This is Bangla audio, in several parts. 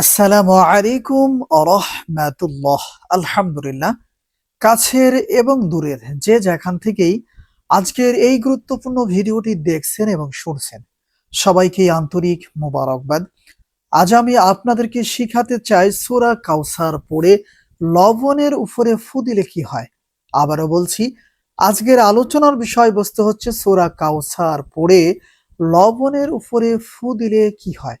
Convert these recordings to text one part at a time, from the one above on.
আসসালামু আলাইকুম রহমাতুল্লাহ। আলহামদুলিল্লাহ। কাছের এবং দূরের, যে যেখান থেকেই আজকের এই গুরুত্বপূর্ণ ভিডিওটি দেখছেন এবং শুনছেন, সবাইকে আন্তরিক মোবারকবাদ। আজ আমি আপনাদেরকে শিখাতে চাই সুরা কাউসার পড়ে লবণের উপরে ফু দিলে কি হয়। আবারও বলছি, আজকের আলোচনার বিষয়বস্তু হচ্ছে সুরা কাউসার পড়ে লবণের উপরে ফু দিলে কি হয়।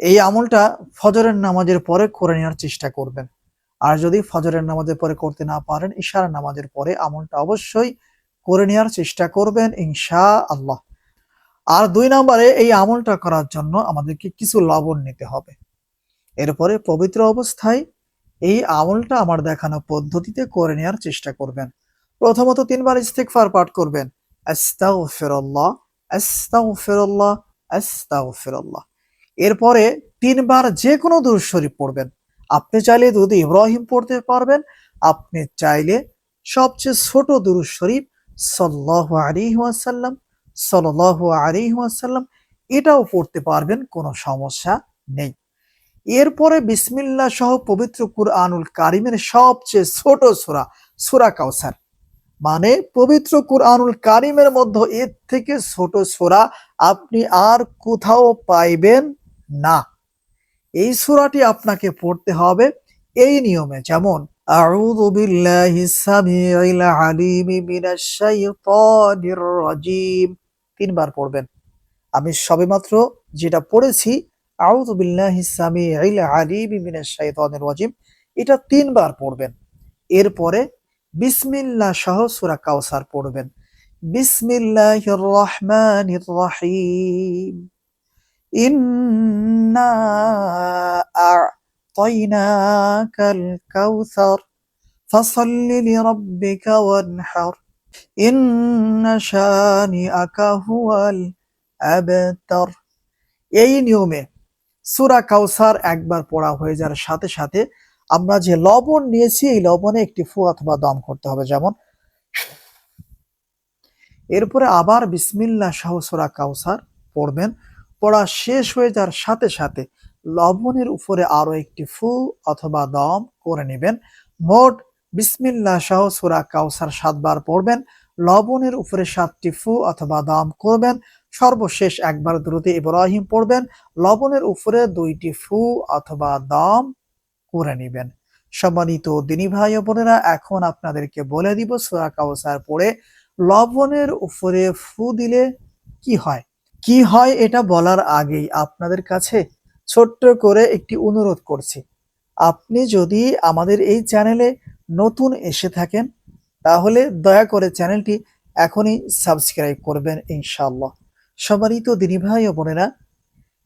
এই আমলটা ফজরের নামাজের পরে করে নেওয়ার চেষ্টা করবেন। আর যদি ফজরের নামাজের পরে করতে না পারেন, ইশার নামাজের পরে আমলটা অবশ্যই করে নেওয়ার চেষ্টা করবেন ইনশা আল্লাহ আর দুই নম্বরে এই আমলটা করার জন্য আমাদেরকে কিছু লবণ নিতে হবে। এরপরে পবিত্র অবস্থায় এই আমলটা আমার দেখানো পদ্ধতিতে করে নেওয়ার চেষ্টা করবেন। প্রথমত তিনবার ইস্তেকফার পাঠ করবেন। আস্তাগফিরুল্লাহ আস্তাগফিরুল্লাহ আস্তাগফিরুল্লাহ। এরপরে তিনবার যে কোনো দুরূদ শরীফ পড়বেন। আপনি চাইলে দুধ ইব্রাহিম পড়তে পারবেন। আপনি চাইলে সবচেয়ে ছোট দুরূদ শরীফ সাল্লাল্লাহু আলাইহি ওয়াসাল্লাম, সাল্লাল্লাহু আলাইহি ওয়াসাল্লাম, এটাও পড়তে পারবেন, কোনো সমস্যা নেই। এরপরে বিসমিল্লাহ সহ পবিত্র কুরআনুল কারিমের সবচেয়ে ছোট সূরা সূরা কাউসার মানে পবিত্র কুরআনুল কারিমের মধ্যে এর থেকে ছোট সূরা আপনি আর কোথাও পাইবেন না। এই সূরাটি আপনাকে পড়তে হবে এই নিয়মে, যেমন, আউযু বিল্লাহি সামিউল আলিম মিনাশ শাইতানির রাজিম। তিনবার পড়বেন। আমি সবেমাত্র যেটা পড়েছি, আউযু বিল্লাহি সামিউল আলিম মিনাশ শাইতানির রাজিম, এটা তিনবার পড়বেন। এরপরে, বিসমিল্লাহ সহ সূরা কাউসার পড়বেন। বিসমিল্লাহির রহমানির রহিম। إنا أعطيناك الكوثر فصل لربك وانحر إن شانئك هو الأبتر এই নিয়মে সুরা কাউসার একবার পড়া হয়ে যাওয়ার সাথে সাথে আমরা যে লবণ নিয়েছি এই লবণে একটি ফু অথবা দম করতে হবে যেমন এরপরে আবার বিসমিল্লাহ সহ সুরা কাউসার পড়বেন পড়া শেষ হয়ে যাওয়ার সাথে সাথে লবণের উপরে আরও একটি ফু অথবা দম করে নেবেন। মোট বিসমিল্লা সহ সুরা কাউসার সাতবার পড়বেন। লবণের উপরে সাতটি ফু অথবা দম করবেন। সর্বশেষ একবার দ্রুতে ইব্রাহিম পড়বেন। লবণের উপরে দুইটি ফু অথবা দম করে নেবেন। সম্মানিত দিনী ভাই বোনেরা, এখন আপনাদেরকে বলে দিব সুরা কাউসার পড়ে, লবণের উপরে ফু দিলে কি হয়? কি হয় এটা বলার আগেই আপনাদের কাছে ছোট্ট করে একটি অনুরোধ করছি। আপনি যদি আমাদের এই চ্যানেলে নতুন এসে থাকেন, তাহলে দয়া করে চ্যানেলটি এখনই সাবস্ক্রাইব করবেন ইনশাআল্লাহ। সবারই তো দিনী ভাই ও বোনেরা,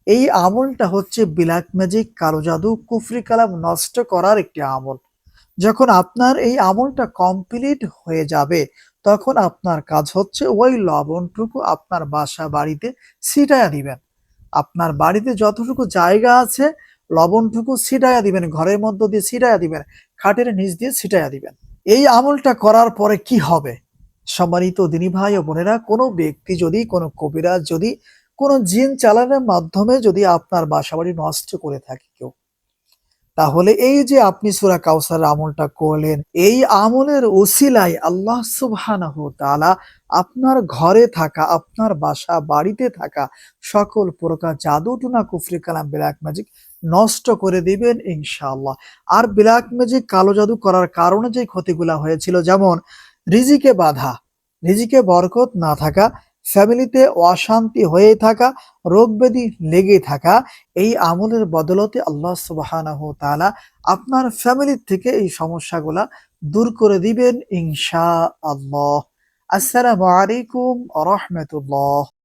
এই আমলটা হচ্ছে বিলাক ম্যাজিক কালো জাদু কুফরি কালাম নষ্ট করার একটি আমল। যখন আপনার এই আমলটা কমপ্লিট হয়ে যাবে তখন আপনার কাজ হচ্ছে ওই লবণটুকু আপনার বাসা বাড়িতে ছিটাইয়া দিবেন। আপনার বাড়িতে যতটুকু জায়গা আছে, লবণটুকু ছিটাইয়া দিবেন, ঘরের মধ্য দিয়ে ছিটাইয়া দিবেন, খাটের নিচ দিয়ে ছিটাইয়া দিবেন। এই আমলটা করার পরে কি হবে? সম্মানিত দিনী ভাই ও বোনেরা, কোনো ব্যক্তি যদি, কোনো কবিরাজ যদি, কোনো জিন চালানোর মাধ্যমে যদি আপনার বাসা বাড়ি নষ্ট করে থাকে কেউ তাহলে এই যে আপনি সুরা কাউসার আমলটা করলেন, এই আমলের ওসিলায় আল্লাহ সুবহানাহু তাআলা আপনার ঘরে থাকা, আপনার বাসা বাড়িতে থাকা সকল প্রকার জাদু, টুনা, কুফরি, কালাম ব্ল্যাক ম্যাজিক নষ্ট করে দিবেন ইনশাআল্লাহ। আর ব্ল্যাক ম্যাজিক কালো জাদু করার কারণে যে ক্ষতিগুলা হয়েছিল, যেমন রিজিকে বাধা, রিজিকে বরকত না থাকা ফ্যামিলিতে অশান্তি হয়ে থাকা রোগ ব্যাধি লেগে থাকা, এই আমলের বদলতে আল্লাহ সুবাহ আপনার ফ্যামিলির থেকে এই সমস্যাগুলা দূর করে দিবেন ইনশা আল্লাহ আসসালামু আলাইকুম রহমতুল্লাহ।